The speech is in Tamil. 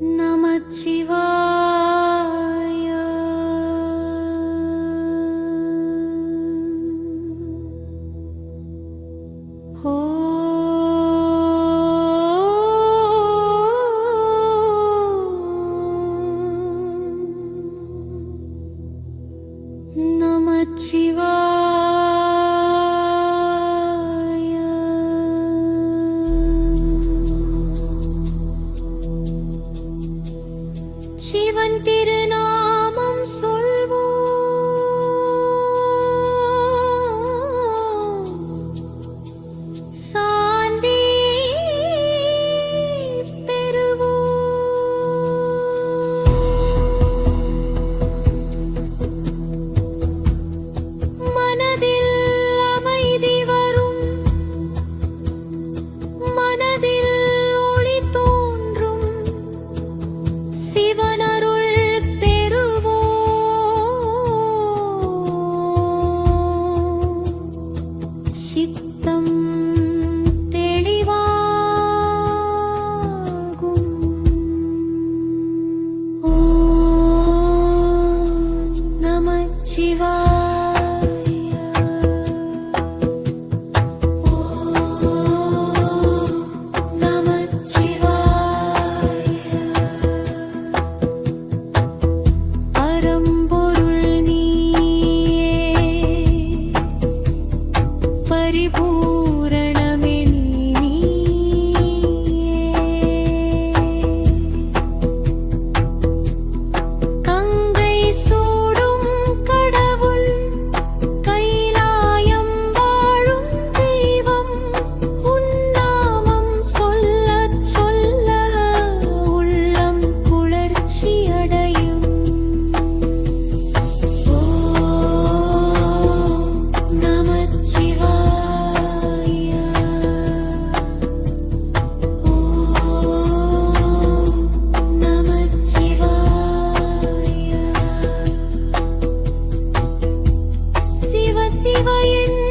நமச்சிவாய. ஓ. நமச்சிவாய. சிவன் திருநாமம் சொல்வோம். சித்தம் தெளிவாகும் ஓம் நமச்சிவாய சிவ என்